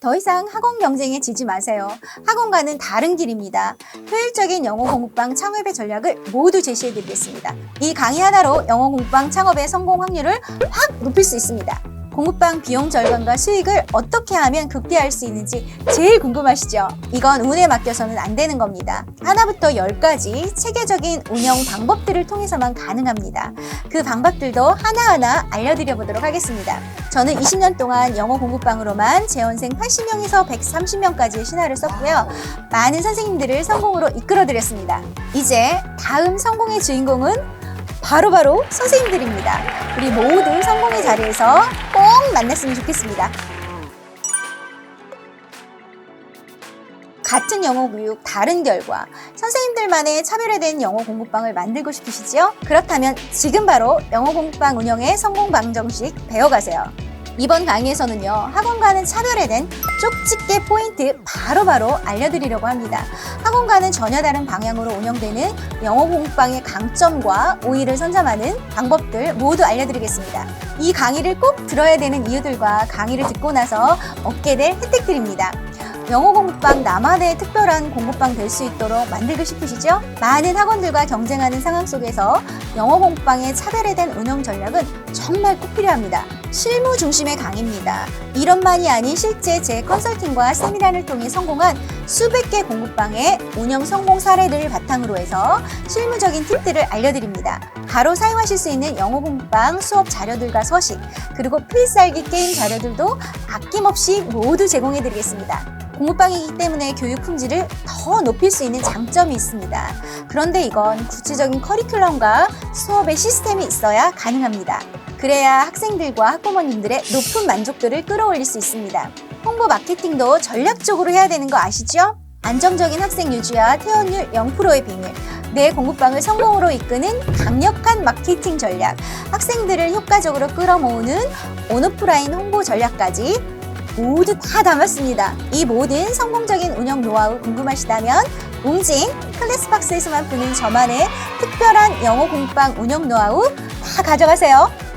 더 이상 학원 경쟁에 지지 마세요. 학원과는 다른 길입니다. 효율적인 영어 공부방 창업의 전략을 모두 제시해 드리겠습니다. 이 강의 하나로 영어 공부방 창업의 성공 확률을 확 높일 수 있습니다. 공부방 비용 절감과 수익을 어떻게 하면 극대화할 수 있는지 제일 궁금하시죠? 이건 운에 맡겨서는 안 되는 겁니다. 하나부터 열까지 체계적인 운영 방법들을 통해서만 가능합니다. 그 방법들도 하나하나 알려드려 보도록 하겠습니다. 저는 20년 동안 영어 공부방으로만 재원생 80명에서 130명까지의 신화를 썼고요. 많은 선생님들을 성공으로 이끌어 드렸습니다. 이제 다음 성공의 주인공은 바로바로 선생님들입니다. 우리 모두 성공의 자리에서 꼭 만났으면 좋겠습니다. 같은 영어 교육, 다른 결과. 선생님들만의 차별화된 영어 공부방을 만들고 싶으시지요? 그렇다면 지금 바로 영어 공부방 운영의 성공 방정식 배워가세요. 이번 강의에서는요, 학원과는 차별화된 쪽집게 포인트 바로 바로 알려드리려고 합니다. 학원과는 전혀 다른 방향으로 운영되는 영어 공부방의 강점과 오의를 선점하는 방법들 모두 알려드리겠습니다. 이 강의를 꼭 들어야 되는 이유들과 강의를 듣고 나서 얻게 될 혜택들입니다. 영어 공부방 나만의 특별한 공부방 될 수 있도록 만들고 싶으시죠? 많은 학원들과 경쟁하는 상황 속에서 영어 공부방의 차별화된 운영 전략은 정말 꼭 필요합니다. 실무 중심의 강의입니다. 이런만이 아닌 실제 제 컨설팅과 세미나를 통해 성공한 수백 개 공부방의 운영 성공 사례들을 바탕으로 해서 실무적인 팁들을 알려드립니다. 바로 사용하실 수 있는 영어 공부방 수업 자료들과 서식, 그리고 필살기 게임 자료들도 아낌없이 모두 제공해드리겠습니다. 공부방이기 때문에 교육 품질을 더 높일 수 있는 장점이 있습니다. 그런데 이건 구체적인 커리큘럼과 수업의 시스템이 있어야 가능합니다. 그래야 학생들과 학부모님들의 높은 만족도를 끌어올릴 수 있습니다. 홍보 마케팅도 전략적으로 해야 되는 거 아시죠? 안정적인 학생 유지와 퇴원율 0%의 비밀, 내 공부방을 성공으로 이끄는 강력한 마케팅 전략, 학생들을 효과적으로 끌어모으는 온오프라인 홍보 전략까지 모두 다 담았습니다. 이 모든 성공적인 운영 노하우 궁금하시다면 웅진 클래스박스에서만 보는 저만의 특별한 영어 공부방 운영 노하우 다 가져가세요.